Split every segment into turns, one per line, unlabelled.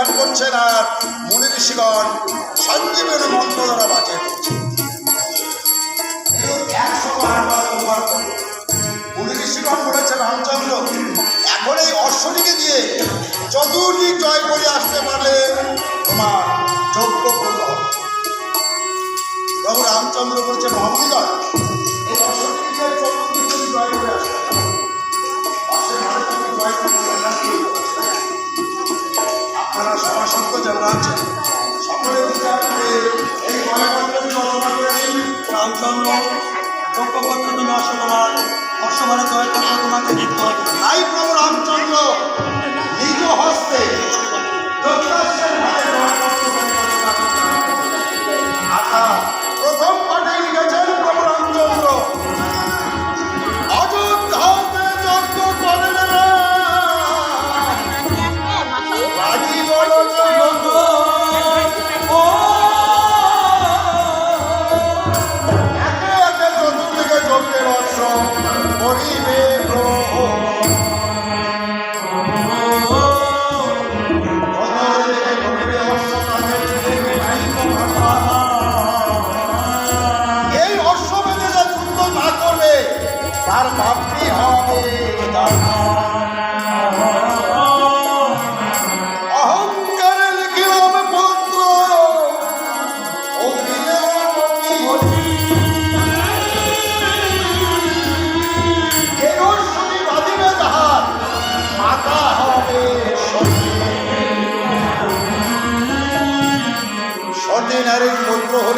বলিদান করছেন আর মুনি ঋষিগণ সঞ্জীবনী মন্ত্র দ্বারা বাঁচে মুনি ঋষিগণ বলেছে, রামচন্দ্র, এখন এই অশ্বরীকে দিয়ে চতুর্দিক জয় করে আসতে পারলে তোমার যোগ্য পূর্ণ প্রভু রামচন্দ্র বলছে মহামণিগণ
যোগ্য করছ তুমি অসমান অসমানে জয় করতে তোমাকে জিততে হবে
তাই প্রভু রামচন্দ্র নিজ হস্তে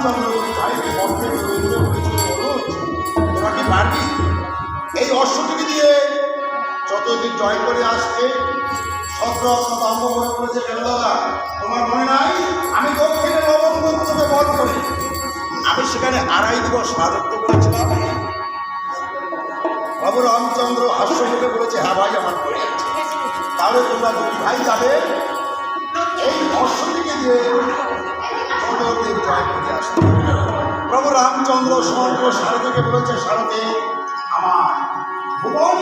প্রভু রামচন্দ্র ভাইকে পারবি? এই অশ্বটিকে দিয়ে যতদিন জয় করে আসতে শত্রুঘ্ন দম্ভ করে কেন দাদা? তোমার মনে নাই? আমি দক্ষিণে নবমন্ত্রকে বধ করি। আমি সেখানে আড়াই দিবস রাজত্ব করেছিলাম। বাবু রামচন্দ্র হাস্য মুখে বলেছে হ্যাঁ ভাই, আমার করে তাহলে তোমরা দুই ভাই যাবে। এই অশ্বটিকে দিয়ে চন্দ্রদেব জয় করে আসবে প্রভু রামচন্দ্র সমগ্র সারথীকে বলেছে সারথী আমার ভুবন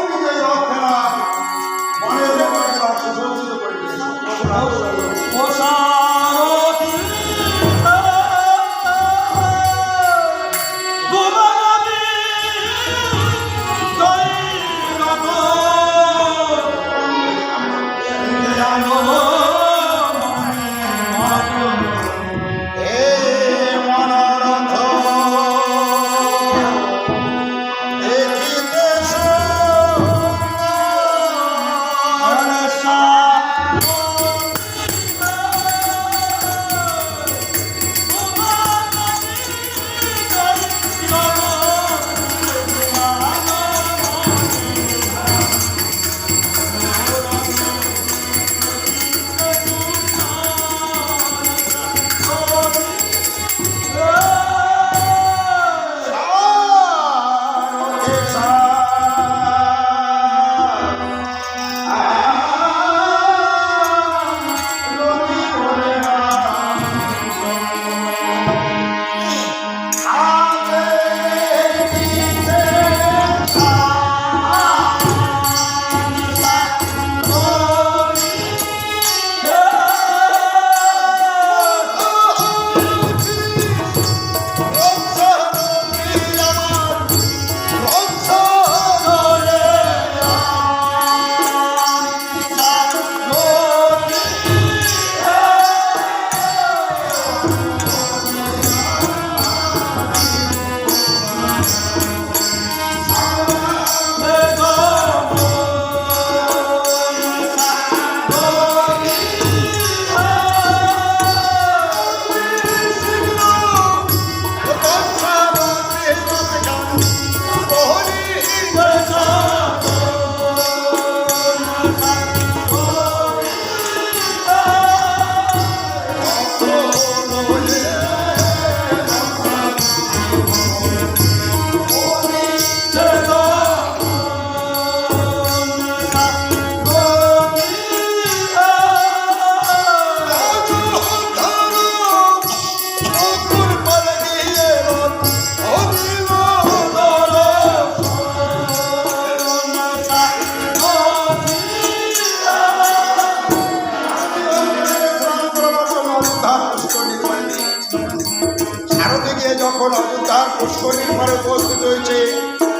হয়েছে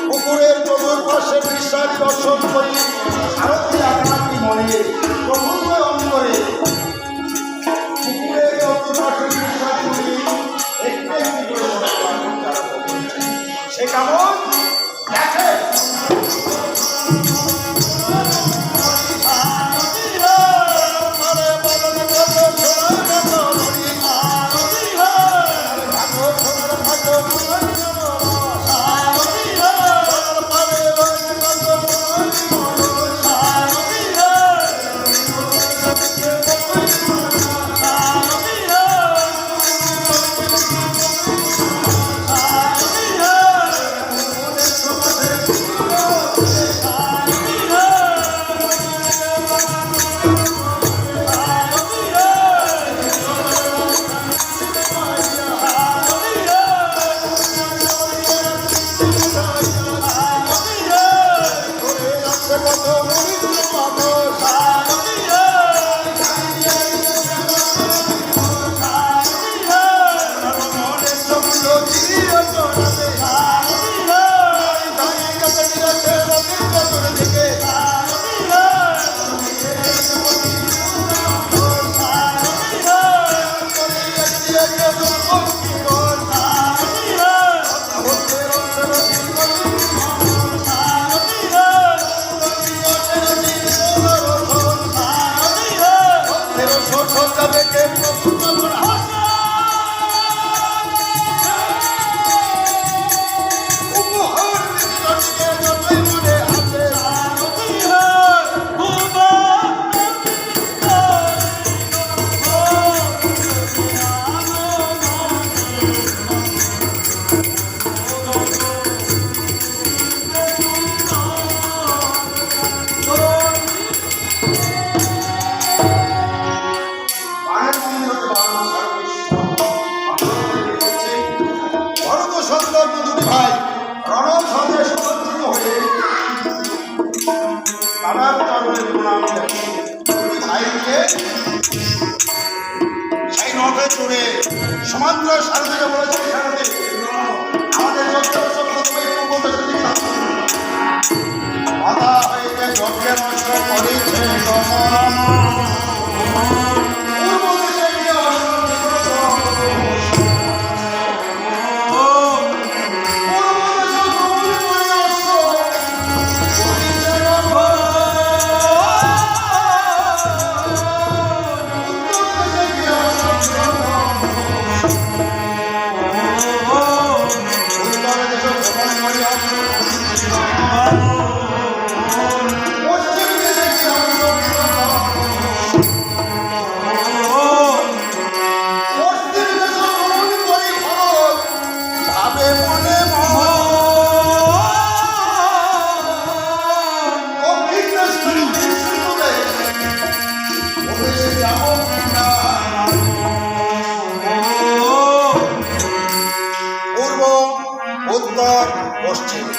পুকুরের চতুর্পাশে বিশ্বাস দর্শন করি। সেই নখে চড়ে সমান্তর সারথীকে বলেছে আমাদের যজ্ঞের হইতে যজ্ঞের অস্ত্র করেছে পশ্চিম।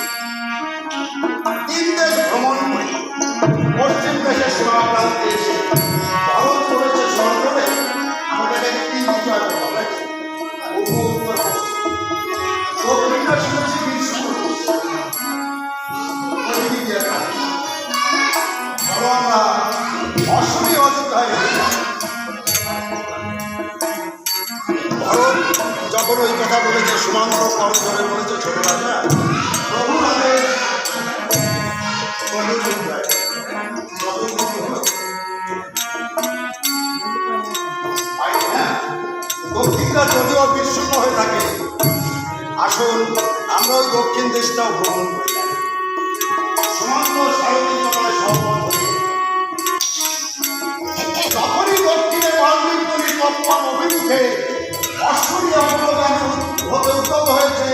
দক্ষিণটা যদিও বিচ্ছিন্ন হয়ে থাকে আসুন আমরা ওই দক্ষিণ দেশটাও ভ্রমণ হয়েছে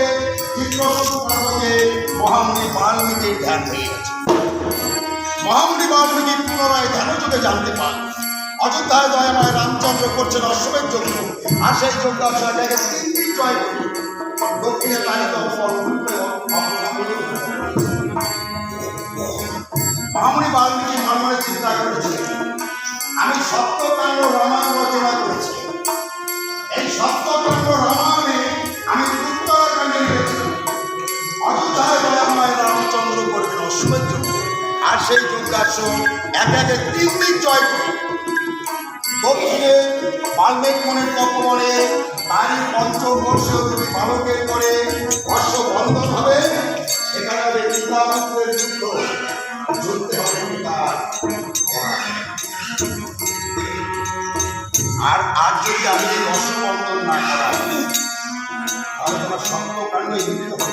চিত্রসূর পর্বতে মহামুনি বাল্মীকির ধ্যান হয়ে গেছে মহামুনি বাল্মীকি পুনরায় ধ্যান যুগে জানতে পান। অযোধ্যায় দয়াময় রামচন্দ্র করছেন অশ্বমের যজ্ঞ। আর সেই যজ্ঞ জায়গায় তিন দিন জয় করি দক্ষিণে লালিত মহামুনি দক্ষিণাস্য এক একে তিন দিক জয় করে। দক্ষিণে বাল্মিক মনের তপবনে তারই পঞ্চবর্ষীয় দুটি বালকের করে। বর্ষ বন্ধন হবে, সেখানে হবে চিন্তামন্ত্রের যুদ্ধ। যুদ্ধে হবে পিতার আর আজ যদি আমি এই অশ্ববন্ধন না করা তাহলে তোমার সপ্ত কাণ্ডই হবে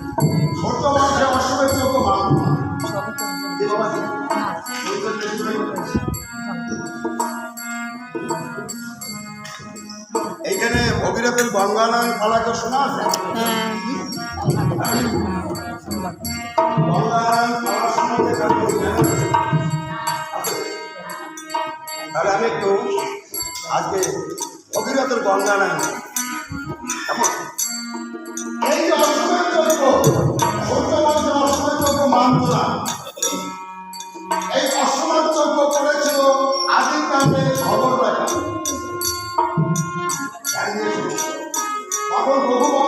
ভগীরথের গঙ্গানয়ন শোনা আছে? তখন রঘুবংশ হয়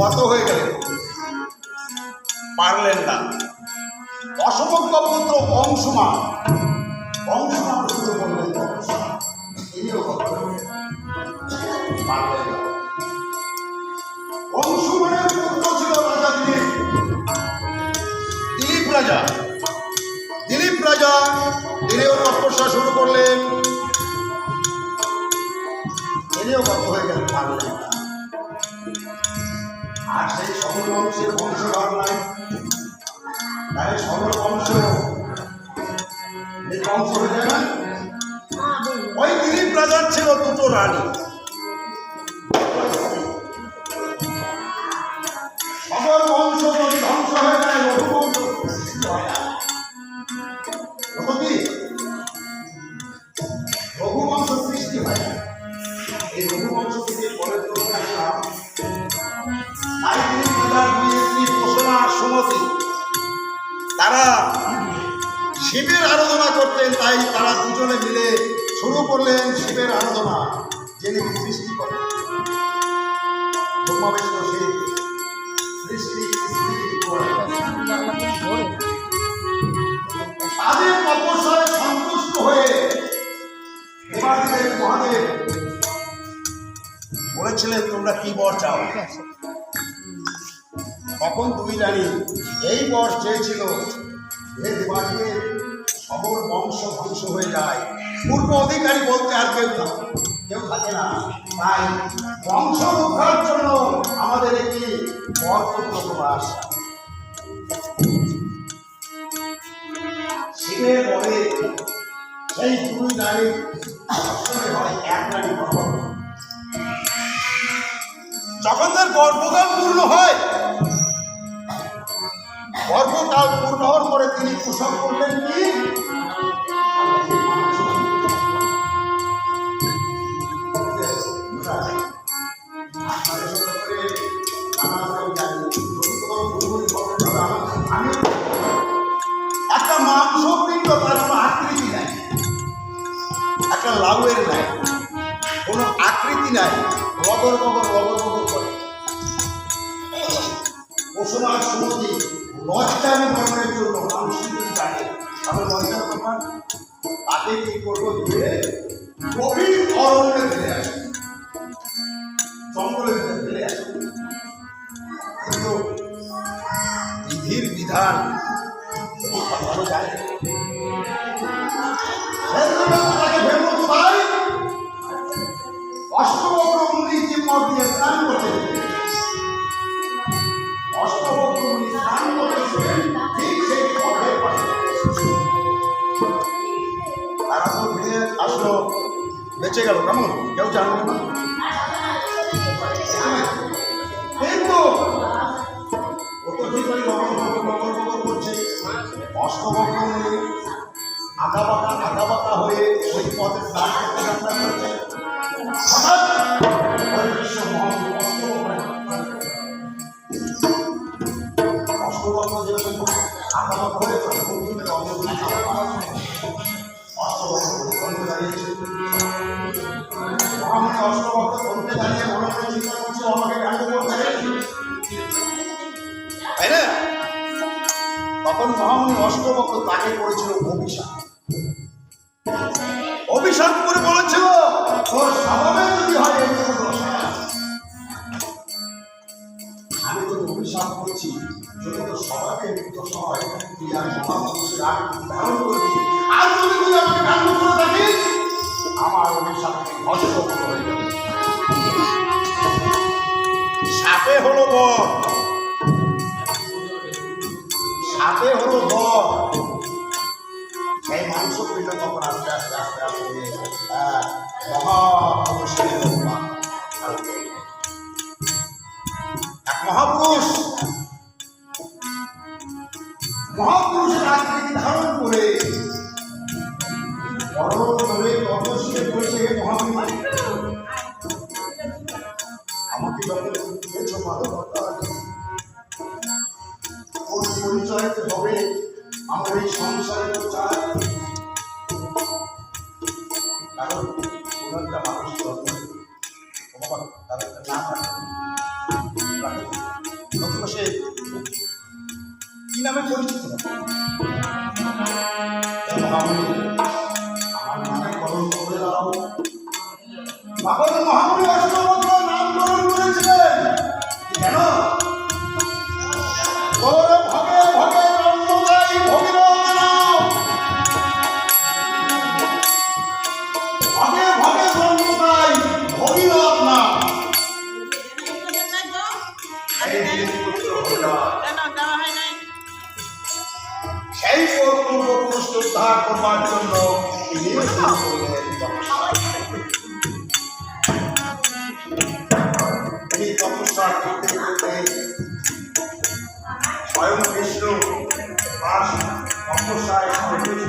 গত হয়ে গেলেন পারলেন না। অসমগ্র পুত্র অংশুমানের পুত্র ছিল রাজা দিলীপ। দিলীপ রাজা। দিলীপ রাজা তিনিও তপস্যা শুরু করলেন। বংশের বংশধর নাই তাই সকল বংশ হয়ে যায় ওই দিলীপ রাজার ছিল দুটো রানী। বর চেয়েছিল হে দেবাদিদেব সবর বংশ ধ্বংস হয়ে যায়। পূর্ব অধিকারী বলতে আর কেউ না, কেউ থাকে না। তাই বংশ রক্ষার জন্য আমাদের একটি বর প্রবাস। শিবের বলে, সেই দুই নারী হয় এক নারী। যখন তার গর্ভকাল পূর্ণ হয়। গর্ভকাল পূর্ণ হওয়ার পরে তিনি প্রসব করলেন কি? একটা মাংস পিণ্ড তার কোনো আকৃতি নাই। একটা লাউয়ের নাই। কোনো আকৃতি নাই। রগর বগর রগর বগর করে। পশুমার ইসলামী ধর্মের জন্য মানুষ যদি জানে তবে লজ্জা প্রমাণ তাকে কি করব দিয়ে গভীর অরণ্যে ফেলে আসে জঙ্গলে ফেলে আসে পৌঁছে গেল কেমন? কেউ জানলো না? এই তো! ও তো ঠিক বড় অবশ্যই বলছে মহাবীর Foram বাস অপসায়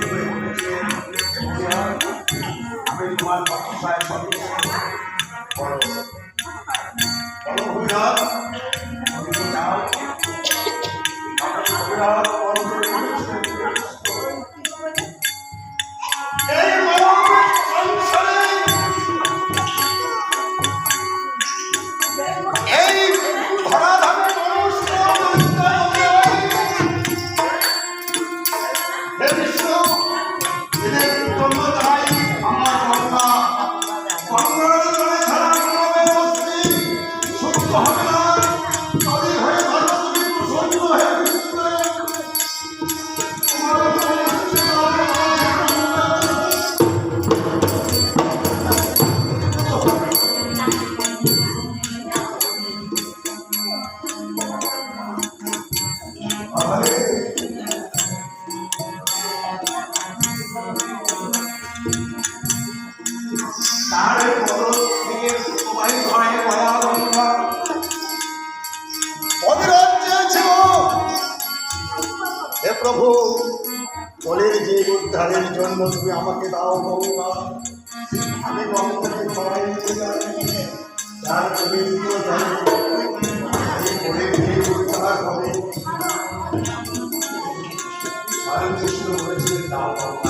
好是我们这